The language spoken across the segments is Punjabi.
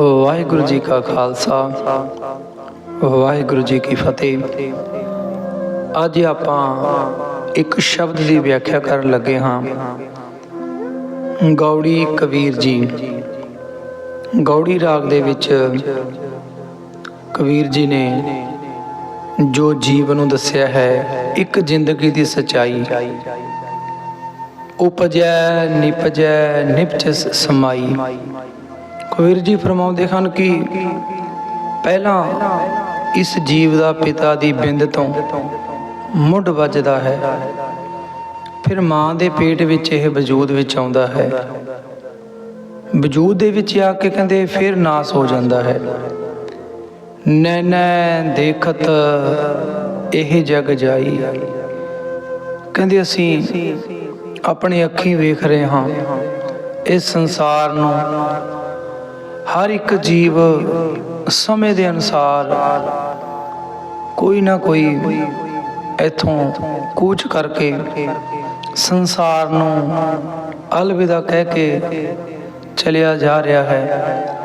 ਵਾਹਿਗੁਰੂ ਜੀ ਕਾ ਖਾਲਸਾ, ਵਾਹਿਗੁਰੂ ਜੀ ਕੀ ਫਤਿਹ। ਅੱਜ ਆਪਾਂ ਇੱਕ ਸ਼ਬਦ ਦੀ ਵਿਆਖਿਆ ਕਰਨ ਲੱਗੇ ਹਾਂ। ਗੌੜੀ ਕਬੀਰ ਜੀ। ਗੌੜੀ ਰਾਗ ਦੇ ਵਿੱਚ ਕਬੀਰ ਜੀ ਨੇ ਜੋ ਜੀਵ ਨੂੰ ਦੱਸਿਆ ਹੈ, ਇੱਕ ਜ਼ਿੰਦਗੀ ਦੀ ਸਚਾਈ। ਉਪਜੈ, ਨਿਪਜੈ ਨਿਪਚਸ ਸਮਾਈ। ਕਬੀਰ ਜੀ ਫਰਮਾਉਂਦੇ ਹਨ ਕਿ ਪਹਿਲਾਂ ਇਸ ਜੀਵ ਦਾ ਪਿਤਾ ਦੀ ਬਿੰਦ ਤੋਂ ਮੁੱਢ ਵੱਜਦਾ ਹੈ। ਫਿਰ ਮਾਂ ਦੇ ਪੇਟ ਵਿੱਚ ਇਹ ਵਜੂਦ ਵਿੱਚ ਆਉਂਦਾ ਹੈ। ਵਜੂਦ ਦੇ ਵਿੱਚ ਆ ਕੇ ਕਹਿੰਦੇ ਫਿਰ ਨਾਸ ਹੋ ਜਾਂਦਾ ਹੈ। ਨੈਨੈ ਦੇਖਤ ਇਹ ਜਗ ਜਾਈ। ਕਹਿੰਦੇ ਅਸੀਂ ਆਪਣੀ ਅੱਖੀਂ ਵੇਖ ਰਹੇ ਹਾਂ। ਇਸ ਸੰਸਾਰ ਨੂੰ ਹਰ ਇੱਕ ਜੀਵ ਸਮੇਂ ਦੇ ਅਨੁਸਾਰ ਕੋਈ ਨਾ ਕੋਈ ਇਥੋਂ ਕੂਚ ਕਰਕੇ ਸੰਸਾਰ ਨੂੰ ਅਲਵਿਦਾ ਕਹਿ ਕੇ ਚਲਿਆ ਜਾ ਰਿਹਾ ਹੈ।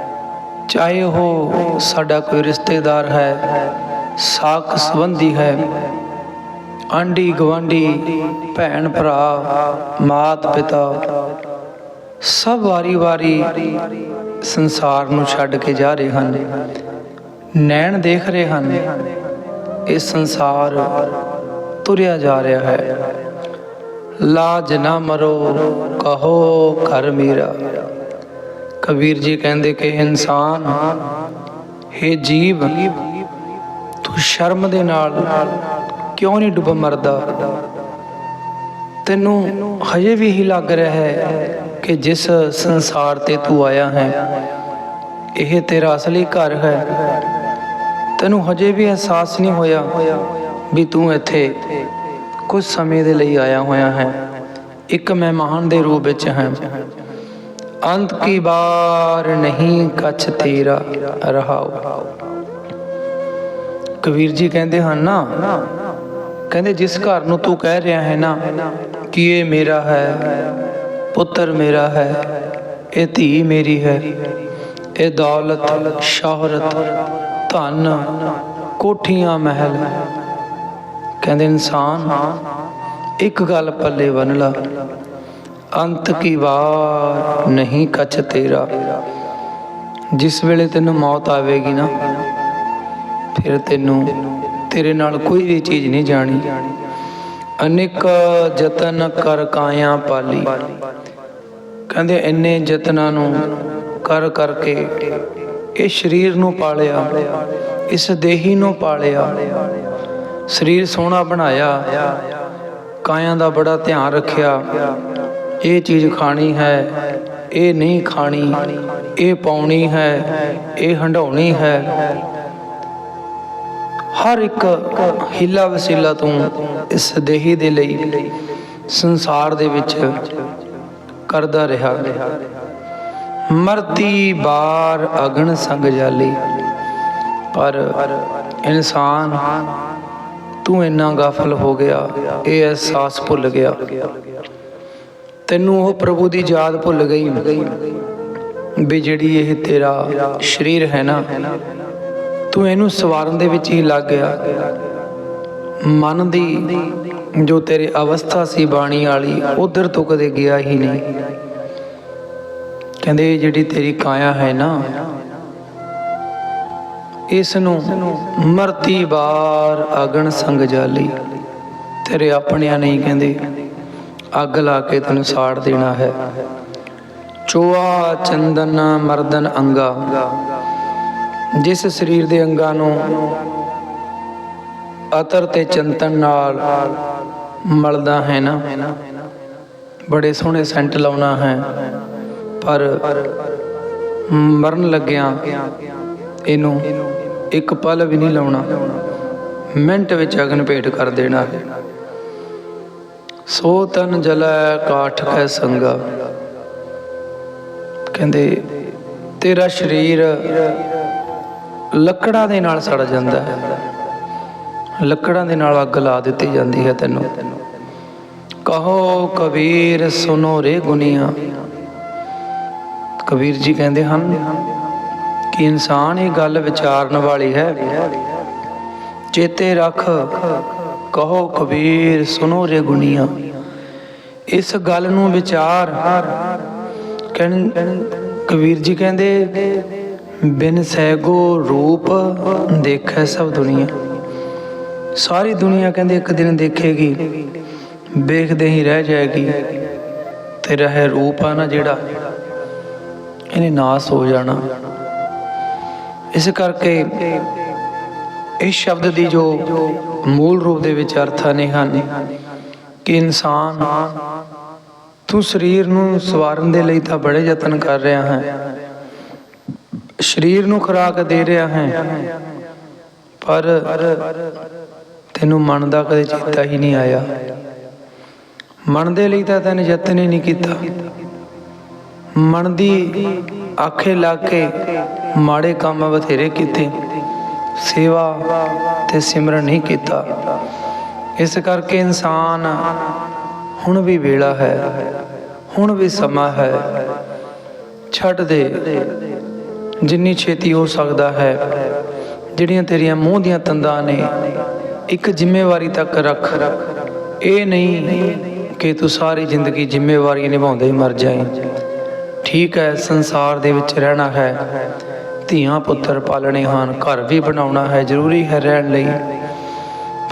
ਚਾਹੇ ਉਹ ਸਾਡਾ ਕੋਈ ਰਿਸ਼ਤੇਦਾਰ ਹੈ ਸਾਕ ਸੰਬੰਧੀ ਹੈ, ਆਂਢੀ ਗਵਾਂਢੀ ਭੈਣ ਭਰਾ, ਮਾਤ ਪਿਤਾ, ਸਭ ਵਾਰੀ-ਵਾਰੀ ਸੰਸਾਰ ਨੂੰ ਛੱਡ ਕੇ ਜਾ ਰਹੇ ਹਨ। ਨੈਣ ਦੇਖ ਰਹੇ ਹਨ। ਇਹ ਸੰਸਾਰ ਤੁਰਿਆ ਜਾ ਰਿਹਾ ਹੈ। ਲਾਜ ਨਾ ਮਰੋ, ਕਹੋ ਘਰ ਮੇਰਾ। ਕਬੀਰ ਜੀ ਕਹਿੰਦੇ ਕਿ ਇਨਸਾਨ, ਹੈ ਜੀਵ, ਤੂੰ ਸ਼ਰਮ ਦੇ ਨਾਲ ਕਿਉਂ ਨਹੀਂ ਡੁੱਬ ਮਰਦਾ? ਤੈਨੂੰ ਹਜੇ ਵੀ ਹੀ ਲੱਗ ਰਿਹਾ ਹੈ ਕਿ ਜਿਸ ਸੰਸਾਰ ਤੇ ਤੂੰ ਆਇਆ ਹੈ, ਇਹ ਤੇਰਾ ਅਸਲੀ ਘਰ ਹੈ। ਤੈਨੂੰ ਹਜੇ ਵੀ ਅਹਿਸਾਸ ਨਹੀਂ ਹੋਇਆ ਵੀ ਤੂੰ ਇੱਥੇ ਕੁਝ ਸਮੇਂ ਦੇ ਲਈ ਆਇਆ ਹੋਇਆ ਹੈ। ਇੱਕ ਮਹਿਮਾਨ ਦੇ ਰੂਪ ਵਿੱਚ ਹੈ। ਅੰਤ ਕੀ ਬਾਰ ਨਹੀਂ ਕਛ ਤੇਰਾ ਰਹਾਉ ਕਬੀਰ ਜੀ ਕਹਿੰਦੇ ਹਨ ਨਾ, ਕਹਿੰਦੇ ਜਿਸ ਘਰ ਨੂੰ ਤੂੰ ਕਹਿ ਰਿਹਾ ਹੈ ਨਾ ਕਿ ਇਹ ਮੇਰਾ ਹੈ ਪੁੱਤਰ ਮੇਰਾ ਹੈ, ਇਹ ਧੀ ਮੇਰੀ ਹੈ। ਇਹ ਦੌਲਤ, ਸ਼ੋਹਰਤ, ਧਨ, ਕੋਠੀਆਂ, ਮਹਿਲ। ਕਹਿੰਦੇ, ਇਨਸਾਨ, ਇੱਕ ਗੱਲ ਪੱਲੇ ਬੰਨ ਲਾ। ਅੰਤ ਕੀ ਵਾਰ ਨਹੀਂ ਕਛ ਤੇਰਾ। ਜਿਸ ਵੇਲੇ ਤੈਨੂੰ ਮੌਤ ਆਵੇਗੀ ਨਾ, ਫਿਰ ਤੈਨੂੰ ਤੇਰੇ ਨਾਲ ਕੋਈ ਵੀ ਚੀਜ਼ ਨਹੀਂ ਜਾਣੀ। ਅਨੇਕ ਯਤਨ ਕਰ ਕਾਇਆ ਪਾਲੀ। ਕਹਿੰਦੇ ਇੰਨੇ ਯਤਨਾਂ ਨੂੰ ਕਰ ਕਰਕੇ ਇਹ ਸਰੀਰ ਨੂੰ ਪਾਲਿਆ, ਇਸ ਦੇਹੀ ਨੂੰ ਪਾਲਿਆ, ਸਰੀਰ ਸੋਹਣਾ ਬਣਾਇਆ, ਕਾਇਆ ਦਾ ਬੜਾ ਧਿਆਨ ਰੱਖਿਆ, ਇਹ ਚੀਜ਼ ਖਾਣੀ ਹੈ, ਇਹ ਨਹੀਂ ਖਾਣੀ, ਇਹ ਪਾਉਣੀ ਹੈ, ਇਹ ਹੰਡਾਉਣੀ ਹੈ ਹਰ ਇੱਕ ਹਿੱਲਾ ਵਸੀਲਾ ਤੋਂ ਇਸ ਦੇਹੀ ਦੇ ਲਈ ਸੰਸਾਰ ਦੇ ਵਿੱਚ ਕਰਦਾ ਰਿਹਾ। ਮਰਤੀ ਬਾਰ ਅਗਣ ਸੰਗ ਜਾਲੀ, ਪਰ ਇਨਸਾਨ ਤੂੰ ਇੰਨਾ ਗਾਫਲ ਹੋ ਗਿਆ, ਇਹ ਅਹਿਸਾਸ ਭੁੱਲ ਗਿਆ। ਤੈਨੂੰ ਉਹ ਪ੍ਰਭੂ ਦੀ ਯਾਦ ਭੁੱਲ ਗਈ ਵੀ ਜਿਹੜੀ ਇਹ ਤੇਰਾ ਸਰੀਰ ਹੈ ਨਾ ਤੂੰ ਇਹਨੂੰ ਸਵਾਰਨ ਦੇ ਵਿੱਚ ਹੀ ਲੱਗ ਗਿਆ। ਮਨ ਦੀ ਜੋ ਤੇਰੀ ਅਵਸਥਾ ਸੀ ਬਾਣੀ ਵਾਲੀ, ਉਧਰ ਤੋਂ ਕਦੇ ਗਿਆ ਹੀ ਨਹੀਂ। ਕਹਿੰਦੇ ਜਿਹੜੀ ਤੇਰੀ ਕਾਇਆ ਹੈ ਨਾ ਇਸ ਨੂੰ ਮਰਤੀ ਬਾਰ ਅਗਣ ਸੰਗ ਜਾਲੀ। ਤੇਰੇ ਆਪਣਿਆਂ ਨਹੀਂ ਕਹਿੰਦੇ, ਅੱਗ ਲਾ ਕੇ ਤੈਨੂੰ ਸਾੜ ਦੇਣਾ ਹੈ। ਚੋਆ ਚੰਦਨ ਮਰਦਨ ਅੰਗਾ। ਜਿਸ ਸਰੀਰ ਦੇ ਅੰਗਾਂ ਨੂੰ ਅਤਰ ਤੇ ਚੰਤਨ ਨਾਲ ਮਲਦਾ ਹੈ ਨਾ। ਬੜੇ ਸੋਹਣੇ ਸੈਂਟ ਲਾਉਣਾ ਹੈ। ਪਰ ਮਰਨ ਲੱਗਿਆਂ ਇਹਨੂੰ ਇੱਕ ਪਲ ਵੀ ਨਹੀਂ ਲਾਉਣਾ। ਮਿੰਟ ਵਿੱਚ ਅਗਨ ਭੇਟ ਕਰ ਦੇਣਾ ਹੈ। ਸੋ ਤਨ ਜਲੈ ਕਾਠ ਕੈ ਸੰਗਾ। ਕਹਿੰਦੇ, ਤੇਰਾ ਸਰੀਰ ਲੱਕੜਾਂ ਦੇ ਨਾਲ ਸੜ ਜਾਂਦਾ ਹੈ। ਲੱਕੜਾਂ ਦੇ ਨਾਲ ਅੱਗ ਲਾ ਦਿੱਤੀ ਜਾਂਦੀ ਹੈ ਤੈਨੂੰ। ਕਹੋ ਕਬੀਰ ਸੁਨੋ ਰੇ ਗੁਨੀਆਂ। ਕਬੀਰ ਜੀ ਕਹਿੰਦੇ ਹਨ ਕਿ ਇਨਸਾਨ ਇਹ ਗੱਲ ਵਿਚਾਰਨ ਵਾਲੀ ਹੈ। ਚੇਤੇ ਰੱਖ, ਕਹੋ ਕਬੀਰ ਸੁਨੋ ਰੇ ਗੁਨੀਆਂ। ਇਸ ਗੱਲ ਨੂੰ ਵਿਚਾਰ। ਕਹਿਣ ਕਬੀਰ ਜੀ ਕਹਿੰਦੇ ਬਿਨ ਸੈਗੋ ਰੂਪ ਦੇਖੈ ਸਭ ਦੁਨੀਆ। ਸਾਰੀ ਦੁਨੀਆ ਕਹਿੰਦੇ ਇੱਕ ਦਿਨ ਦੇਖੇਗੀ, ਵੇਖਦੇ ਹੀ ਰਹਿ ਜਾਏਗੀ ਤੇਰਾ ਹੈ ਰੂਪ ਆ ਨਾ ਜਿਹੜਾ ਇਹਨੇ ਨਾਸ ਹੋ ਜਾਣਾ। ਇਸ ਕਰਕੇ ਇਸ ਸ਼ਬਦ ਦੀ ਜੋ ਮੂਲ ਰੂਪ ਦੇ ਵਿੱਚ ਅਰਥਾਂ ਨੇ ਹਨ ਕਿ ਇਨਸਾਨ ਤੂੰ ਸਰੀਰ ਨੂੰ ਸਵਾਰਨ ਦੇ ਲਈ ਤਾਂ ਬੜੇ ਯਤਨ ਕਰ ਰਿਹਾ ਹੈ। ਸਰੀਰ ਨੂੰ ਖੁਰਾਕ ਦੇ ਰਿਹਾ ਹੈ। ਪਰ ਤੈਨੂੰ ਮਨ ਦਾ ਕਦੇ ਚੇਤਾ ਹੀ ਨਹੀਂ ਆਇਆ। ਮਨ ਦੇ ਲਈ ਤਾਂ ਤੈਨੂੰ ਯਤਨ ਹੀ ਨਹੀਂ ਕੀਤਾ। ਮਨ ਦੀ ਆਖੇ ਲਾ ਕੇ ਮਾੜੇ ਕੰਮ ਬਥੇਰੇ ਕੀਤੇ। ਸੇਵਾ ਤੇ ਸਿਮਰਨ ਨਹੀਂ ਕੀਤਾ। ਇਸ ਕਰਕੇ ਇਨਸਾਨ ਹੁਣ ਵੀ ਵੇਲਾ ਹੈ। ਹੁਣ ਵੀ ਸਮਾਂ ਹੈ। ਛੱਡ ਦੇ। ਜਿੰਨੀ ਛੇਤੀ ਹੋ ਸਕਦਾ ਹੈ, ਜਿਹੜੀਆਂ ਤੇਰੀਆਂ ਮੂੰਹ ਦੀਆਂ ਤੰਦਾਂ ਨੇ, ਇੱਕ ਜ਼ਿੰਮੇਵਾਰੀ ਤੱਕ ਰੱਖ। ਇਹ ਨਹੀਂ ਕਿ ਤੂੰ ਸਾਰੀ ਜ਼ਿੰਦਗੀ ਜ਼ਿੰਮੇਵਾਰੀ ਨਿਭਾਉਂਦੇ ਹੀ ਮਰ ਜਾਏ ਠੀਕ ਹੈ, ਸੰਸਾਰ ਦੇ ਵਿੱਚ ਰਹਿਣਾ ਹੈ। ਧੀਆਂ ਪੁੱਤਰ ਪਾਲਣੇ ਹਨ, ਘਰ ਵੀ ਬਣਾਉਣਾ ਹੈ, ਜ਼ਰੂਰੀ ਹੈ ਰਹਿਣ ਲਈ।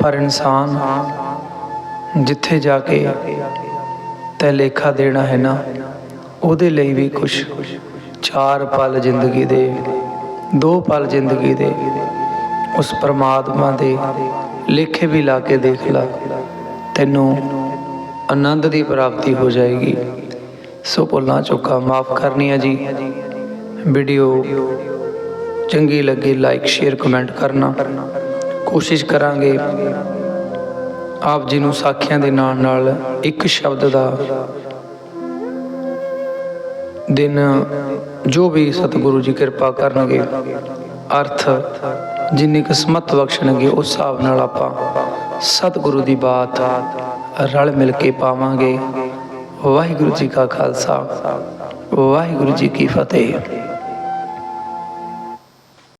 ਪਰ ਇਨਸਾਨ ਜਿੱਥੇ ਜਾ ਕੇ ਤੈ ਲੇਖਾ ਦੇਣਾ ਹੈ ਨਾ, ਉਹਦੇ ਲਈ ਵੀ ਕੁਝ ਚਾਰ ਪਲ ਜ਼ਿੰਦਗੀ ਦੇ, ਦੋ ਪਲ ਜ਼ਿੰਦਗੀ ਦੇ, ਉਸ ਪਰਮਾਤਮਾ ਦੇ ਲੇਖੇ ਵੀ ਲਾ ਕੇ ਦੇਖ ਲਾ, ਤੈਨੂੰ ਆਨੰਦ ਦੀ ਪ੍ਰਾਪਤੀ ਹੋ ਜਾਏਗੀ। ਸੋ ਭੁੱਲਾਂ ਚੁੱਕਾ ਮਾਫ ਕਰਨੀਆਂ ਜੀ। ਵੀਡੀਓ ਚੰਗੀ ਲੱਗੇ ਲਾਈਕ ਸ਼ੇਅਰ ਕਮੈਂਟ ਕਰਨਾ। ਕੋਸ਼ਿਸ਼ ਕਰਾਂਗੇ ਆਪ ਜੀ ਨੂੰ ਸਾਖੀਆਂ ਦੇ ਨਾਲ ਨਾਲ ਇੱਕ ਸ਼ਬਦ ਦਾ ਦਿਨ ਜੋ ਵੀ ਸਤਿਗੁਰੂ ਜੀ ਕਿਰਪਾ ਕਰਨਗੇ, ਅਰਥ, ਜਿੰਨੀ ਕਿਸਮਤ ਬਖਸ਼ਣਗੇ, ਉਸ ਹਿਸਾਬ ਨਾਲ ਆਪਾਂ ਸਤਿਗੁਰੂ ਦੀ ਬਾਤ ਰਲ ਮਿਲ ਕੇ ਪਾਵਾਂਗੇ। ਵਾਹਿਗੁਰੂ ਜੀ ਕਾ ਖਾਲਸਾ, ਵਾਹਿਗੁਰੂ ਜੀ ਕੀ ਫਤਿਹ।